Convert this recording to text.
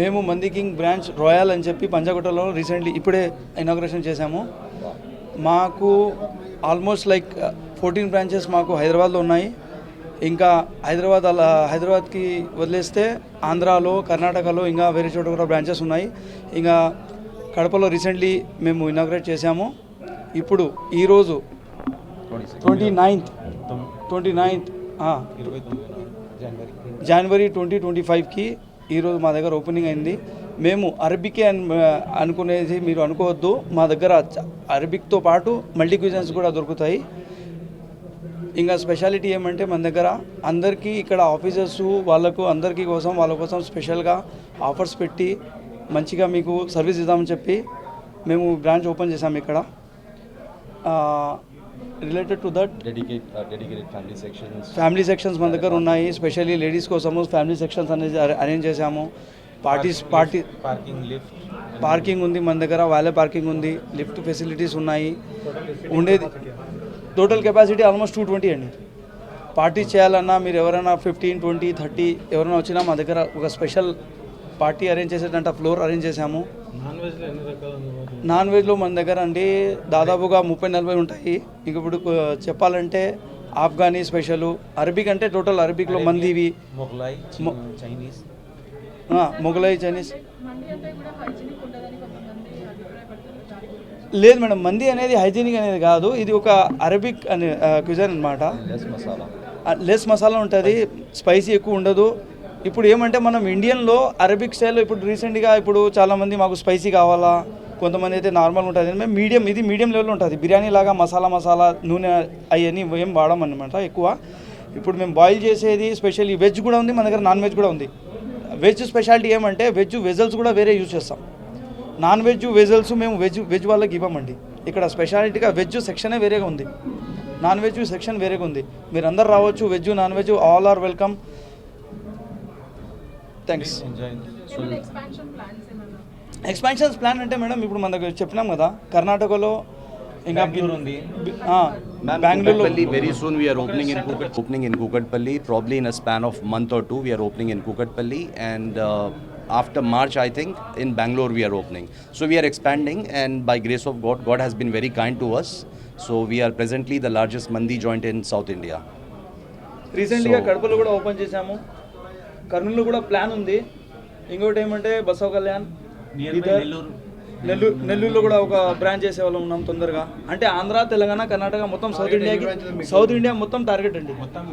మేము మంది king branch royal అని చెప్పి పంజాగుట్టలో రీసెంట్లీ ఇప్పుడే ఇనాగ్రేషన్ చేశాము. మాకు ఆల్మోస్ట్ లైక్ ఫోర్టీన్ బ్రాంచెస్ మాకు హైదరాబాద్లో ఉన్నాయి. ఇంకా హైదరాబాద్ అలా హైదరాబాద్కి వదిలేస్తే ఆంధ్రాలో కర్ణాటకలో ఇంకా వేరే చోట కూడా బ్రాంచెస్ ఉన్నాయి. ఇంకా కడపలో రీసెంట్లీ మేము ఇనాగ్రేట్ చేశాము. ఇప్పుడు ఈరోజు twenty ninth. Twenty ninth January twenty twenty ఫైవ్కి ఈరోజు మా దగ్గర ఓపెనింగ్ అయింది. మేము అరబికే అని అనుకునేది మీరు అనుకోవద్దు. మా దగ్గర అరబిక్తో పాటు మల్టీ క్యూజన్స్ కూడా దొరుకుతాయి. ఇంకా స్పెషాలిటీ ఏమంటే మన దగ్గర అందరికీ ఇక్కడ ఆఫీసర్స్ వాళ్ళకు అందరికీ కోసం వాళ్ళ కోసం స్పెషల్గా ఆఫర్స్ పెట్టి మంచిగా మీకు సర్వీస్ ఇద్దామని చెప్పి మేము బ్రాంచ్ ఓపెన్ చేసాము ఇక్కడ. Related to that sections. Family sections మన దగ్గర ఉన్నాయి స్పెషల్లీ లేడీస్ కోసము ఫ్యామిలీ సెక్షన్స్ అనేది అరే- అరేంజ్ చేశాము parties party Parking lift. Parking ఉంది మన దగ్గర వ్యాలే పార్కింగ్ ఉంది లిఫ్ట్ ఫెసిలిటీస్ ఉన్నాయి ఉండేది total capacity almost two twenty అండి పార్టీ చేయాలన్నా మీరు ఎవరైనా ఫిఫ్టీన్ ట్వంటీ థర్టీ ఎవరైనా వచ్చినా మా దగ్గర ఒక స్పెషల్ పార్టీ అరేంజ్ చేసేటంట ఫ్లోర్ అరేంజ్ చేశాము. నాన్ వెజ్లో మన దగ్గర అండి దాదాపుగా ముప్పై నలభై ఉంటాయి. ఇంక ఇప్పుడు చెప్పాలంటే ఆఫ్ఘనీ స్పెషల్ అరబిక్ అంటే టోటల్ అరబిక్లో మందివి చైనీస్ మంది కొంతమంది అభిప్రాయపడుతున్నారు దాని గురించి లేదు మేడం మంది అనేది హైజీనిక్ అనేది కాదు. ఇది ఒక అరబిక్ అనే క్యూజన్ అనమాట. లెస్ మసాలా ఉంటుంది స్పైసీ ఎక్కువ ఉండదు. ఇప్పుడు ఏమంటే మనం ఇండియన్లో అరబిక్ స్టైల్లో ఇప్పుడు రీసెంట్గా ఇప్పుడు చాలామంది మాకు స్పైసీ కావాలా కొంతమంది అయితే నార్మల్ ఉంటుంది. మేము మీడియం ఇది మీడియం లెవెల్లో ఉంటుంది. బిర్యానీ లాగా మసాలా మసాలా నూనె అవన్నీ ఏం వాడమన్నమాట ఎక్కువ. ఇప్పుడు మేము బాయిల్ చేసేది స్పెషల్లీ వెజ్ కూడా ఉంది మన దగ్గర నాన్ వెజ్ కూడా ఉంది. వెజ్ స్పెషాలిటీ ఏమంటే వెజ్ వెజల్స్ కూడా వేరే యూజ్ చేస్తాం. నాన్ వెజ్ వెజల్స్ మేము వెజ్ వెజ్ వాళ్ళకి ఇవ్వమండి. ఇక్కడ స్పెషాలిటీగా వెజ్ సెక్షనే వేరేగా ఉంది. నాన్ వెజ్ సెక్షన్ వేరేగా ఉంది. మీరు అందరు రావచ్చు veg non veg all are welcome. Thanks expansions plan అంటే మేడం ఇప్పుడు మన దగ్గర చెప్పినాం కదా కర్ణాటకలో ఇంకా Bangalore ఉంది. Kukatpalli, very soon we are opening in Kukat, opening in Kukatpalli. Probably in a span of month or two, we are opening in Kukatpalli, and uh, after March, I think in Bangalore we are opening. So we are expanding, and by grace of God, God has been very kind to us. So we are presently the largest mandi joint in South India. రీసెంట్గా కడపలో కూడా open చేశాము కర్నూలులో కూడా plan ఉంది. ఇంకోటి ఏమంటే బసవ కళ్యాణ్. నెల్లూరు. నెల్లూరులో కూడా ఒక బ్రాంచ్ చేసే వాళ్ళం ఉన్నాం తొందరగా. అంటే ఆంధ్ర తెలంగాణ కర్ణాటక మొత్తం సౌత్ ఇండియాకి సౌత్ ఇండియా మొత్తం టార్గెట్ అండి. మొత్తం